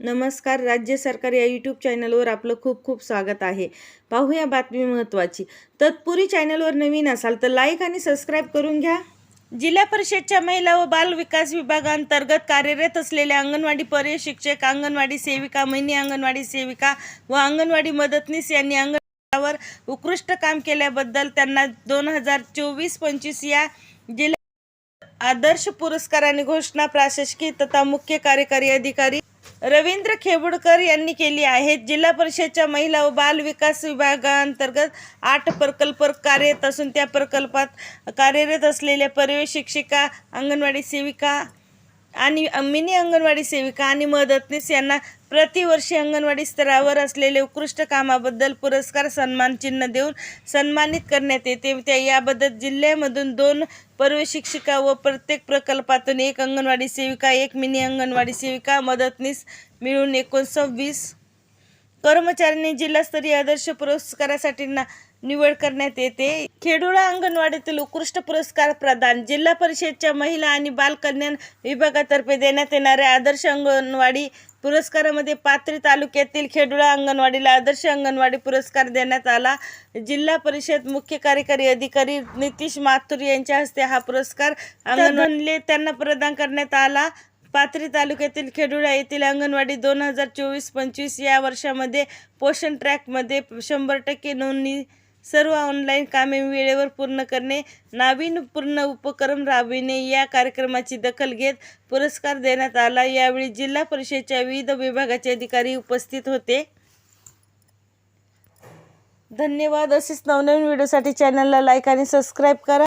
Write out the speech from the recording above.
नमस्कार राज्य सरकार या यूट्यूब चॅनलवर आपलं खूप खूप स्वागत आहे. पाहूया बातमी महत्त्वाची तत्पूर्वी चॅनलवर नवीन असाल तर लाईक आणि सबस्क्राईब करून घ्या. जिल्हा परिषदच्या महिला व बाल विकास विभागांतर्गत कार्यरत असलेल्या अंगणवाडी पर्यशिक्षक अंगणवाडी सेविका महिनी अंगणवाडी सेविका व अंगणवाडी मदतनीस यांनी अंगणवाडीवर उत्कृष्ट काम केल्याबद्दल त्यांना दोन हजार चोवीस पंचवीस या जिल्हा आदर्श पुरस्काराने घोषणा प्रशासकीय तथा मुख्य कार्यकारी अधिकारी रवींद्र खेबुडकर यांनी केली आहेत जिल्हा परिषदच्या महिला व बाल विकास विभागांतर्गत आठ प्रकल्प कार्यरत असून त्या प्रकल्पात कार्यरत असलेल्या पर्यवेक्षिका अंगणवाडी सेविका आणि मिनी अंगणवाडी सेविका आणि मदतनीस यांना प्रतिवर्षी अंगणवाडी स्तरावर असलेले उत्कृष्ट कामाबद्दल पुरस्कार सन्मान चिन्ह देऊन सन्मानित करण्यात येते. त्या याबद्दल जिल्ह्यामधून दोन पर्वशिक्षिका व प्रत्येक प्रकल्पातून एक अंगणवाडी सेविका एक मिनी अंगणवाडी सेविका मदतनीस मिळून एकोणसव्वीस कर्मचाऱ्यांनी जिल्हास्तरीय आदर्श पुरस्कारासाठी ना निवड करण्यात येते. खेडोळा अंगणवाडीतील उत्कृष्ट पुरस्कार प्रदान जिल्हा परिषदच्या महिला आणि बालकल्याण विभागातर्फे देण्यात येणाऱ्या आदर्श अंगणवाडी पुरस्कारामध्ये पात्री तालुक्यातील खेडोळा अंगणवाडीला आदर्श अंगणवाडी पुरस्कार देण्यात आला. जिल्हा परिषद मुख्य कार्यकारी अधिकारी नितीश माथुर यांच्या हस्ते हा पुरस्कार अंगणवाडीले त्यांना प्रदान करण्यात आला. पाथरी तालुक्यातील खेडुळा येथील अंगणवाडी दोन हजार चोवीस पंचवीस या वर्षामध्ये पोषण ट्रॅकमध्ये शंभर टक्के नोंदणी सर्व ऑनलाईन कामे वेळेवर पूर्ण करणे नाविन्यपूर्ण उपक्रम राबविणे या कार्यक्रमाची दखल घेत पुरस्कार देण्यात आला. यावेळी जिल्हा परिषदेच्या विविध विभागाचे अधिकारी उपस्थित होते. धन्यवाद. असेच नवनवीन व्हिडिओसाठी चॅनलला लाईक आणि सबस्क्राईब करा.